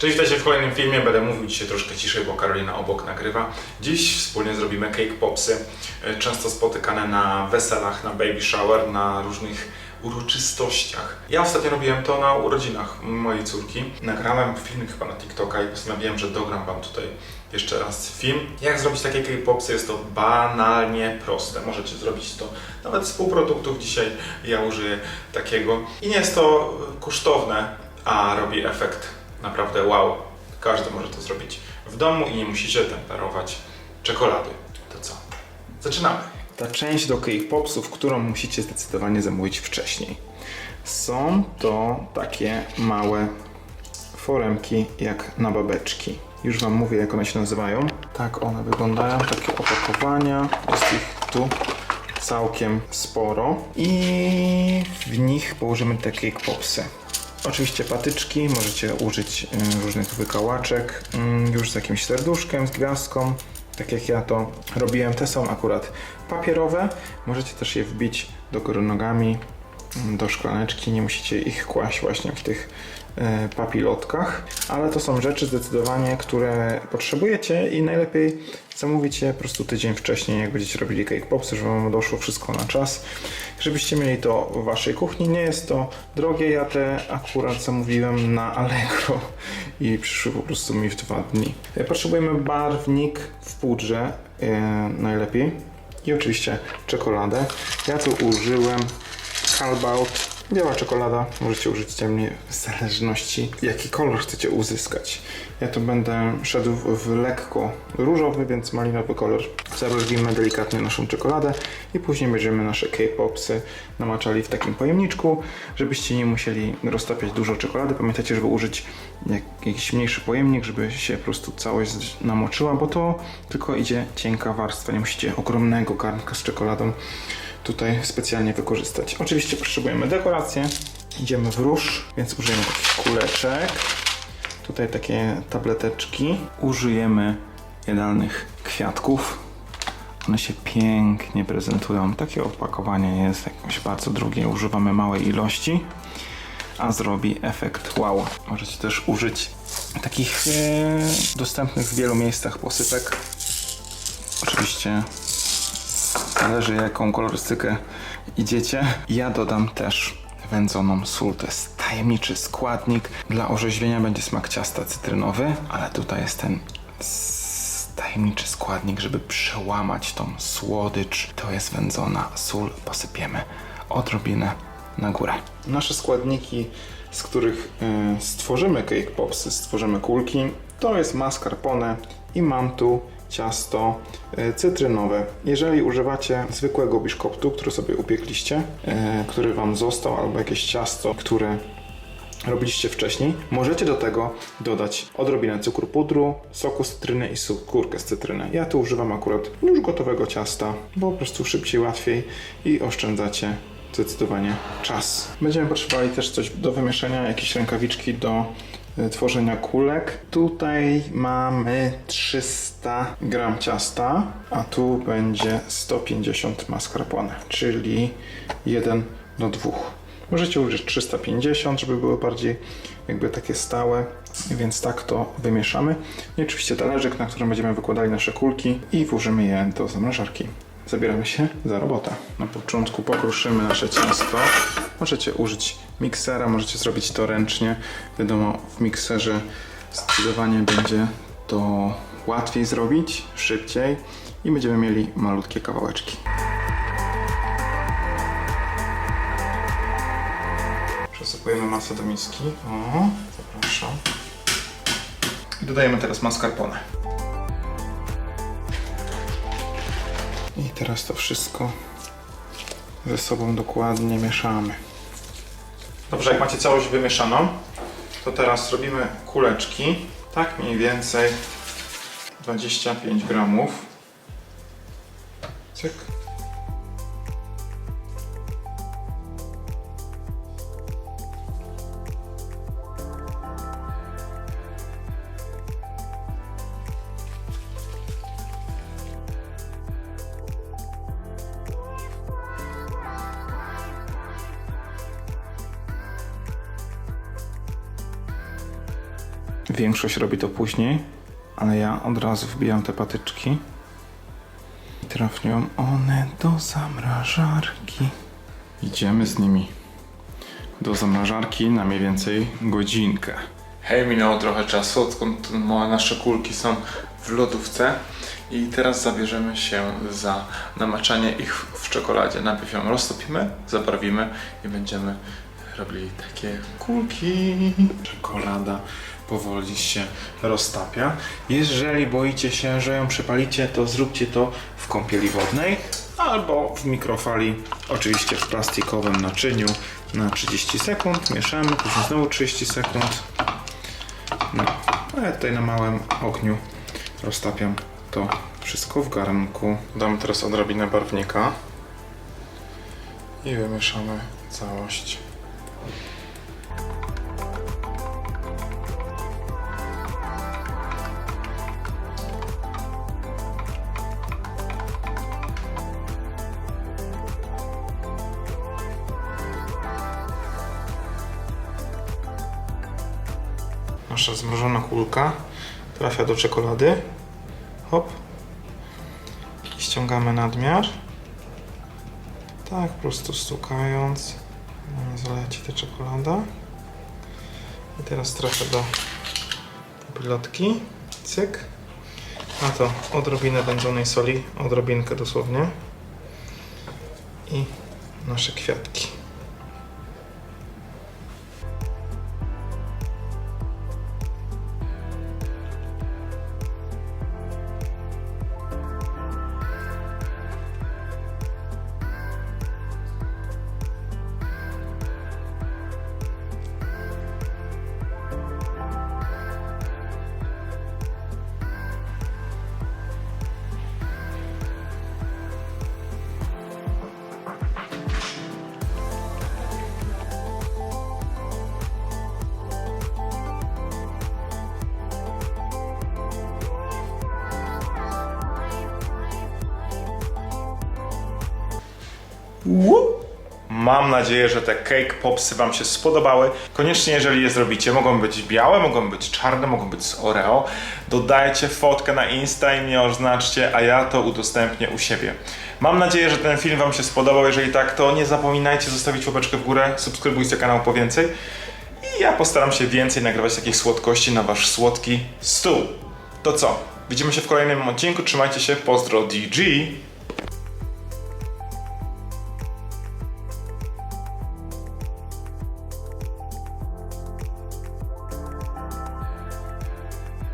Cześć, witajcie w kolejnym filmie. Będę mówił dzisiaj troszkę ciszej, bo Karolina obok nagrywa. Dziś wspólnie zrobimy cake popsy, e, często spotykane na weselach, na baby shower, na różnych uroczystościach. Ja ostatnio robiłem to na urodzinach mojej córki. Nagrałem film chyba na TikToka i postanowiłem, że dogram Wam tutaj jeszcze raz film. Jak zrobić takie cake popsy? Jest to banalnie proste. Możecie zrobić to nawet z półproduktów. Dzisiaj ja użyję takiego. I nie jest to kosztowne, a robi efekt naprawdę wow. Każdy może to zrobić w domu i nie musicie temperować czekolady. To co? Zaczynamy. Ta część do popsów, którą musicie zdecydowanie zamówić wcześniej. Są to takie małe foremki jak na babeczki. Już Wam mówię, jak one się nazywają. Tak one wyglądają, takie opakowania. Jest ich tu całkiem sporo. I w nich położymy te cake popsy. Oczywiście patyczki, możecie użyć różnych wykałaczek, y, już z jakimś serduszkiem, z gwiazdką. Tak jak ja to robiłem, te są akurat papierowe. Możecie też je wbić do góry nogami, mm, do szklaneczki. Nie musicie ich kłaść właśnie w tych papilotkach, ale to są rzeczy zdecydowanie, które potrzebujecie i najlepiej zamówić je po prostu tydzień wcześniej, jak będziecie robili cake popsy, żeby wam doszło wszystko na czas, żebyście mieli to w waszej kuchni. Nie jest to drogie, ja te akurat zamówiłem na Allegro i przyszły po prostu mi w dwa dni. E, Potrzebujemy barwnik w pudrze e, najlepiej i oczywiście czekoladę. Ja tu użyłem Calbaut Biała czekolada, możecie użyć ciemniej w zależności jaki kolor chcecie uzyskać. Ja tu będę szedł w lekko różowy, więc malinowy kolor. Zarożwimy delikatnie naszą czekoladę i później będziemy nasze K-popsy namaczali w takim pojemniczku, żebyście nie musieli roztapiać dużo czekolady. Pamiętajcie, żeby użyć jak, jakiś mniejszy pojemnik, żeby się po prostu całość namoczyła, bo to tylko idzie cienka warstwa, nie musicie ogromnego garnka z czekoladą tutaj specjalnie wykorzystać. Oczywiście potrzebujemy dekorację. Idziemy w róż, więc użyjemy takich kuleczek. Tutaj takie tableteczki. Użyjemy jadalnych kwiatków. One się pięknie prezentują. Takie opakowanie nie jest jakieś bardzo drogie. Używamy małej ilości, a zrobi efekt wow. Możecie też użyć takich e, dostępnych w wielu miejscach posypek. Oczywiście Zależy jaką kolorystykę idziecie. Ja dodam też wędzoną sól. To jest tajemniczy składnik. Dla orzeźwienia będzie smak ciasta cytrynowy, ale tutaj jest ten tajemniczy składnik, żeby przełamać tą słodycz. To jest wędzona sól. Posypiemy odrobinę na górę. Nasze składniki, z których y, stworzymy cake popsy, stworzymy kulki, to jest mascarpone i mam tu ciasto e, cytrynowe. Jeżeli używacie zwykłego biszkoptu, który sobie upiekliście, e, który Wam został, albo jakieś ciasto, które robiliście wcześniej, możecie do tego dodać odrobinę cukru pudru, soku z cytryny i skórkę z cytryny. Ja tu używam akurat już gotowego ciasta, bo po prostu szybciej, łatwiej i oszczędzacie zdecydowanie czas. Będziemy potrzebowali też coś do wymieszania, jakieś rękawiczki do tworzenia kulek. Tutaj mamy 300 gram ciasta, a tu będzie 150 mascarpone, czyli 1 do 2. Możecie użyć 350, żeby były bardziej jakby takie stałe, więc tak to wymieszamy. I oczywiście talerzyk, na którym będziemy wykładali nasze kulki i włożymy je do zamrażarki. Zabieramy się za robotę. Na początku pokruszymy nasze ciasto. Możecie użyć miksera, możecie zrobić to ręcznie. Wiadomo, w mikserze zdecydowanie będzie to łatwiej zrobić, szybciej i będziemy mieli malutkie kawałeczki. Przesypujemy masę do miski. O, zapraszam. I dodajemy teraz mascarpone. I teraz to wszystko ze sobą dokładnie mieszamy. Dobrze, jak macie całość wymieszaną, to teraz robimy kuleczki. Tak mniej więcej 25 gramów. Cyk. Większość robi to później, ale ja od razu wbijam te patyczki. I trafią one do zamrażarki. Idziemy z nimi do zamrażarki na mniej więcej godzinkę. Hej, minęło trochę czasu, odkąd nasze kulki są w lodówce i teraz zabierzemy się za namaczanie ich w czekoladzie. Najpierw ją roztopimy, zabarwimy i będziemy robili takie kulki. Czekolada powoli się roztapia. Jeżeli boicie się, że ją przypalicie, to zróbcie to w kąpieli wodnej albo w mikrofali, oczywiście w plastikowym naczyniu na 30 sekund. Mieszamy, później znowu 30 sekund. No, a ja tutaj na małym ogniu roztapiam to wszystko w garnku. Damy teraz odrobinę barwnika i wymieszamy całość. Nasza zmrożona kulka trafia do czekolady. Hop. I ściągamy nadmiar. Tak, po prostu stukając. No, Zaleci ta czekolada. I teraz trafia do pilotki. Cyk. A to odrobinę wędzonej soli, odrobinkę dosłownie. I nasze kwiatki. Mam nadzieję, że te cake popsy Wam się spodobały. Koniecznie, jeżeli je zrobicie, mogą być białe, mogą być czarne, mogą być z Oreo. Dodajcie fotkę na Insta i mnie oznaczcie, a ja to udostępnię u siebie. Mam nadzieję, że ten film Wam się spodobał. Jeżeli tak, to nie zapominajcie zostawić łapeczkę w górę, subskrybujcie kanał po więcej. I ja postaram się więcej nagrywać takich słodkości na Wasz słodki stół. To co? Widzimy się w kolejnym odcinku. Trzymajcie się. Pozdro DG.